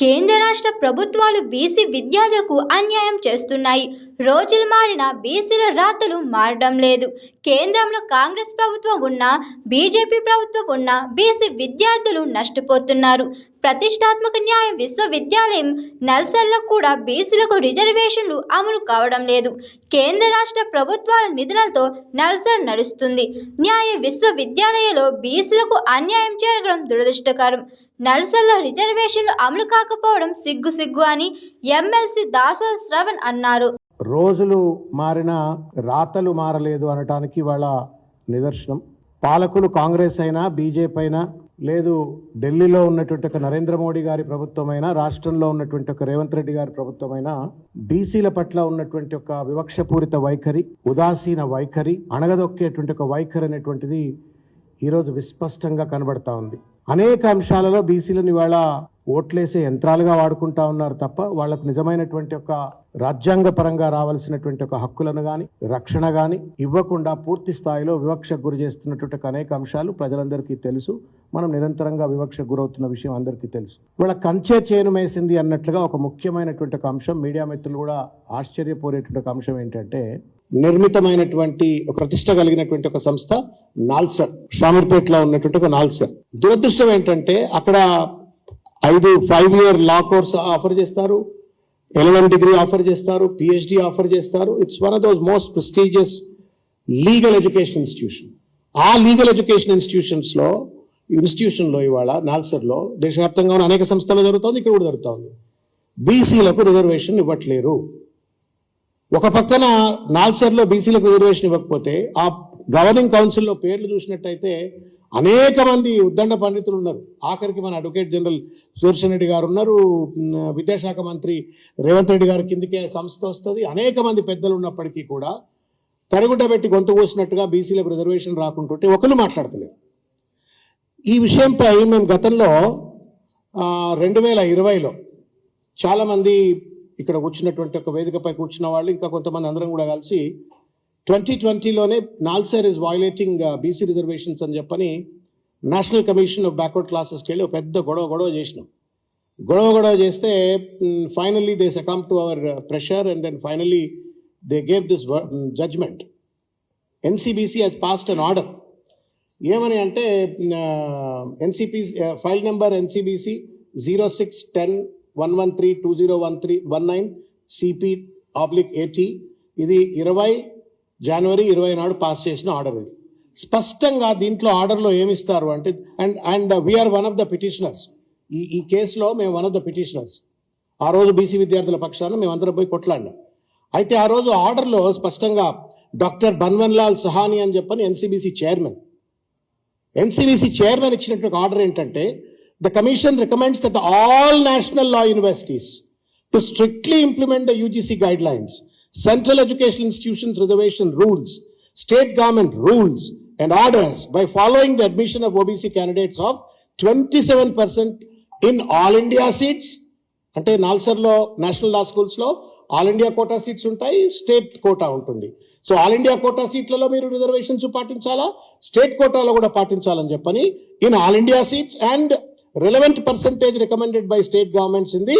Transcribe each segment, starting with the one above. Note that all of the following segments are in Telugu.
కేంద్ర రాష్ట్ర ప్రభుత్వాలు బీసీ విద్యార్థులకు అన్యాయం చేస్తున్నాయి. రోజులు మారిన బీసీల రాతలు మారడం లేదు. కేంద్రంలో కాంగ్రెస్ ప్రభుత్వం ఉన్నా బీజేపీ ప్రభుత్వం ఉన్నా బీసీ విద్యార్థులు నష్టపోతున్నారు. ప్రతిష్టాత్మక న్యాయ విశ్వవిద్యాలయం నల్సర్లో కూడా బీసీలకు రిజర్వేషన్లు అమలు కావడం లేదు. కేంద్ర రాష్ట్ర ప్రభుత్వాల నిధులతో నల్సర్ నడుస్తుంది. న్యాయ విశ్వవిద్యాలయంలో బీసీలకు అన్యాయం జరగడం దురదృష్టకరం. నల్సర్లో రిజర్వేషన్లు అమలు కాకపోవడం సిగ్గు సిగ్గు అని ఎమ్మెల్సీ దాసో శ్రవణ్ అన్నారు. రోజులు మారిన రాతలు మారలేదు అనటానికి వాళ్ళ నిదర్శనం. పాలకులు కాంగ్రెస్ అయినా బీజేపీ అయినా లేదు ఢిల్లీలో ఉన్నటువంటి ఒక నరేంద్ర మోడీ గారి ప్రభుత్వమైనా రాష్ట్రంలో ఉన్నటువంటి ఒక రేవంత్ రెడ్డి గారి ప్రభుత్వమైనా బీసీల పట్ల ఉన్నటువంటి ఒక వివక్షపూరిత వైఖరి ఉదాసీన వైఖరి అణగదొక్కేటువంటి ఒక వైఖరి అనేటువంటిది ఈరోజు విస్పష్టంగా కనబడతా ఉంది. అనేక అంశాలలో బీసీలను ఇవాళ ఓట్లేసే యంత్రాలుగా వాడుకుంటా ఉన్నారు తప్ప వాళ్ళకు నిజమైనటువంటి ఒక రాజ్యాంగ పరంగా రావాల్సినటువంటి ఒక హక్కులను కానీ రక్షణ కానీ ఇవ్వకుండా పూర్తి స్థాయిలో వివక్షకు గురి చేస్తున్నటువంటి అనేక అంశాలు ప్రజలందరికీ తెలుసు. మనం నిరంతరంగా వివక్షకు గురవుతున్న విషయం అందరికీ తెలుసు. ఇవాళ కంచే చేను మేసింది అన్నట్లుగా ఒక ముఖ్యమైనటువంటి ఒక అంశం మీడియా మిత్రులు కూడా ఆశ్చర్యపోయేటువంటి ఒక అంశం ఏంటంటే నిర్మితమైనటువంటి ఒక ప్రతిష్ట కలిగినటువంటి ఒక సంస్థ నాల్సర్. షామీర్పేటలో ఉన్నటువంటి ఒక నాల్సర్. దురదృష్టం ఏంటంటే అక్కడ ఐదు five year law course offer చేస్తారు. ఎల్ఎం డిగ్రీ ఆఫర్ చేస్తారు. పిహెచ్డి ఆఫర్ చేస్తారు. It's one of those most prestigious legal education institution ఆ లీగల్ ఎడ్యుకేషన్ ఇన్స్టిట్యూషన్స్లో ఇన్స్టిట్యూషన్లో ఇవాళ నాల్సర్లో దేశవ్యాప్తంగా ఉన్న అనేక సంస్థలు జరుగుతోంది ఇక్కడ కూడా జరుగుతుంది. బీసీలకు రిజర్వేషన్ ఇవ్వట్లేరు. ఒక పక్కన నాల్సర్లో బీసీలకు రిజర్వేషన్ ఇవ్వకపోతే ఆ గవర్నింగ్ కౌన్సిల్లో పేర్లు చూసినట్టయితే అనేక మంది ఉద్దండ పండితులు ఉన్నారు. ఆఖరికి మన అడ్వకేట్ జనరల్ సుదర్శన్ రెడ్డి గారు ఉన్నారు. విద్యాశాఖ మంత్రి రేవంత్ రెడ్డి గారి కిందకే సంస్థ వస్తుంది. అనేక మంది పెద్దలు ఉన్నప్పటికీ కూడా తడిగుడ్డ పెట్టి గొంతు కోసినట్టుగా బీసీలకు రిజర్వేషన్ రాకుంటుంటే ఒకళ్ళు మాట్లాడతలేరు. ఈ విషయంపై మేము గతంలో రెండు వేల ఇరవైలో చాలామంది ఇక్కడ కూర్చున్నటువంటి ఒక వేదికపై కూర్చున్న వాళ్ళు ఇంకా కొంతమంది అందరం కూడా కలిసి twenty ట్వంటీలోనే NALSAR is violating BC reservations అని చెప్పని నేషనల్ కమిషన్ ఆఫ్ బ్యాక్వర్డ్ క్లాసెస్కి వెళ్ళి ఒక పెద్ద గొడవ గొడవ చేసినాం. గొడవ గొడవ చేస్తే finally they succumb to our pressure and then finally they gave this judgment NCBC has passed an order ఏమని అంటే NCP file number NCBC zero six ten one one three two zero one three one nine CP oblique AT ఇది ఇరవై జనవరి ఇరవై నాడు పాస్ చేసిన ఆర్డర్ ఇది. స్పష్టంగా దీంట్లో ఆర్డర్లో ఏమిస్తారు అంటే and and we are one of the petitioners ఈ ఈ కేసులో మేము వన్ ఆఫ్ ద పిటిషనర్స్ ఆ రోజు బీసీ విద్యార్థుల పక్షాన మేమందరం పోయి కొట్లాడినాం. అయితే ఆ రోజు ఆర్డర్లో స్పష్టంగా డాక్టర్ బన్వన్లాల్ సహాని అని చెప్పని ఎన్సీబీసీ చైర్మన్ ఎన్సీబీసీ చైర్మన్ ఇచ్చినటువంటి ఆర్డర్ ఏంటంటే the commission recommends that all national law universities to strictly implement the UGC guidelines central education institutions reservation rules state government rules and orders by following the admission of OBC candidates of twenty seven percent in all India seats అంటే నాల్సర్లో నేషనల్ లా స్కూల్స్లో ఆల్ ఇండియా కోటా సీట్స్ ఉంటాయి స్టేట్ కోటా ఉంటుంది. సో ఆల్ ఇండియా కోటా సీట్లలో మీరు రిజర్వేషన్స్ పాటించాలా? స్టేట్ కోటాలో కూడా పాటించాలని చెప్పని in all India seats and relevant percentage recommended by state governments in the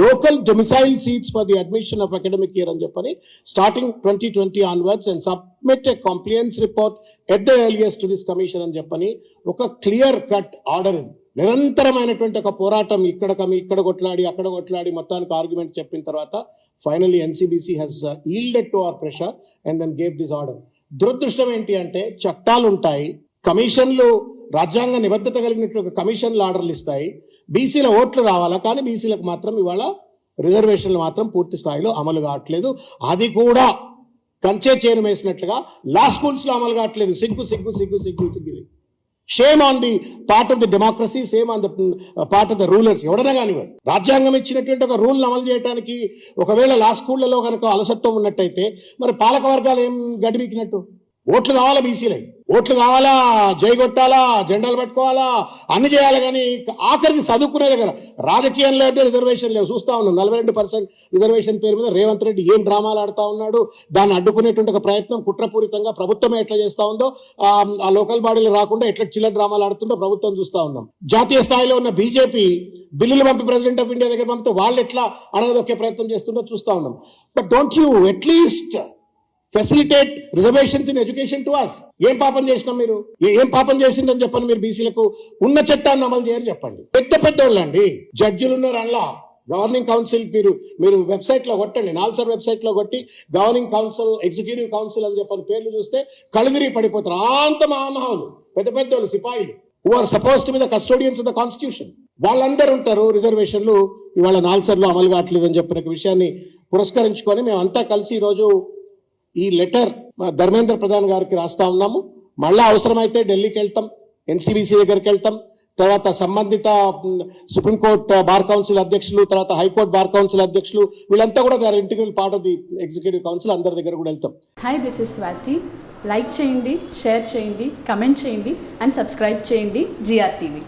local domicile seats for the admission of academic year అని చెప్పని starting twenty twenty onwards and submit a compliance report at the earliest to this commission అని చెప్పని ఒక క్లియర్ కట్ ఆర్డర్ ఇది. నిరంతరమైనటువంటి ఒక పోరాటం ఇక్కడ కమి ఇక్కడ కొట్లాడి అక్కడ కొట్లాడి మొత్తానికి ఆర్గ్యుమెంట్ చెప్పిన తర్వాత finally NCBC has yielded to our pressure and then gave this order దురదృష్టం ఏంటి అంటే చట్టాలు ఉంటాయి కమిషన్లు రాజ్యాంగ నిబద్ధత కలిగినటువంటి ఒక కమిషన్లు ఆర్డర్లు ఇస్తాయి. బీసీల ఓట్లు రావాలా? కానీ బీసీలకు మాత్రం ఇవాళ రిజర్వేషన్లు మాత్రం పూర్తి స్థాయిలో అమలు కావట్లేదు. అది కూడా కంచే చేను వేసినట్లుగా లా స్కూల్స్లో అమలు కావట్లేదు. సిగ్గు సిగ్గు సిగ్గు సిగ్గు సిగ్గుది shame on the part of the democracy shame on the part of the rulers ఎవడైనా కానివ్వండి. రాజ్యాంగం ఇచ్చినటువంటి ఒక రూల్ని అమలు చేయడానికి ఒకవేళ లా స్కూళ్ళలో కనుక అలసత్వం ఉన్నట్టయితే మరి పాలక వర్గాలు ఏం గడిపికినట్టు ఓట్లు కావాలా బీసీలై ఓట్లు కావాలా? జై కొట్టాలా? జెండాలు పట్టుకోవాలా? అన్ని చేయాలి కానీ ఆఖరికి చదువుకునే దగ్గర రాజకీయంలో అంటే రిజర్వేషన్ లేవు. చూస్తా ఉన్నాం. నలభై రెండు పర్సెంట్ రిజర్వేషన్ పేరు మీద రేవంత్ రెడ్డి ఏం డ్రామాలు ఆడుతా ఉన్నాడు? దాన్ని అడ్డుకునేటువంటి ఒక ప్రయత్నం కుట్రపూరితంగా ప్రభుత్వమే ఎట్లా చేస్తా ఉందో ఆ లోకల్ బాడీలు రాకుండా ఎట్లా చిల్లర డ్రామాలు ఆడుతుందో ప్రభుత్వం చూస్తా ఉన్నాం. జాతీయ స్థాయిలో ఉన్న బీజేపీ బిల్లులు పంపి ప్రెసిడెంట్ ఆఫ్ ఇండియా దగ్గర పంపితే వాళ్ళు ఎట్లా అనగదొక్కే ప్రయత్నం చేస్తుందో చూస్తా ఉన్నాం. But don't you at least facilitate reservations in education to us ఏం పాపం చేసినాం మీరు? ఏం పాపం చేసిందని చెప్పండి మీరు బీసీలకు? ఉన్న చట్టాన్ని అమలు చేయని చెప్పండి. పెద్ద పెద్ద వాళ్ళండి జడ్జిలు ఉన్నారు అలా గవర్నింగ్ కౌన్సిల్ మీరు మీరు వెబ్సైట్లో కొట్టండి. నాల్సర్ వెబ్సైట్లో కొట్టి గవర్నింగ్ కౌన్సిల్ ఎగ్జిక్యూటివ్ కౌన్సిల్ అని చెప్పని పేర్లు చూస్తే కలుదిరి పడిపోతారు. అంత మహామహాలు. పెద్ద పెద్ద వాళ్ళు సిపాయిలు. Who are suppose to be the custodians of the constitution వాళ్ళందరూ ఉంటారు రిజర్వేషన్లు. ఇవాళ నాల్సర్లో అమలు కావట్లేదని చెప్పిన విషయాన్ని పురస్కరించుకొని మేమంతా కలిసి ఈరోజు ఈ లెటర్ ధర్మేంద్ర ప్రధాన్ గారికి రాస్తా ఉన్నాము. మళ్ళా అవసరమైతే ఢిల్లీకి వెళ్తాం ఎన్సీబీసీ దగ్గరికి వెళ్తాం తర్వాత సంబంధిత సుప్రీంకోర్టు బార్ కౌన్సిల్ అధ్యక్షులు తర్వాత హైకోర్టు బార్ కౌన్సిల్ అధ్యక్షులు వీళ్ళంతా కూడా దాని integral part of the executive council అందరి దగ్గర కూడా వెళ్తాం. Hi this is Swathi like చేయండి షేర్ చేయండి కమెంట్ చేయండి అండ్ సబ్స్క్రైబ్ చేయండి జిఆర్ టీవీ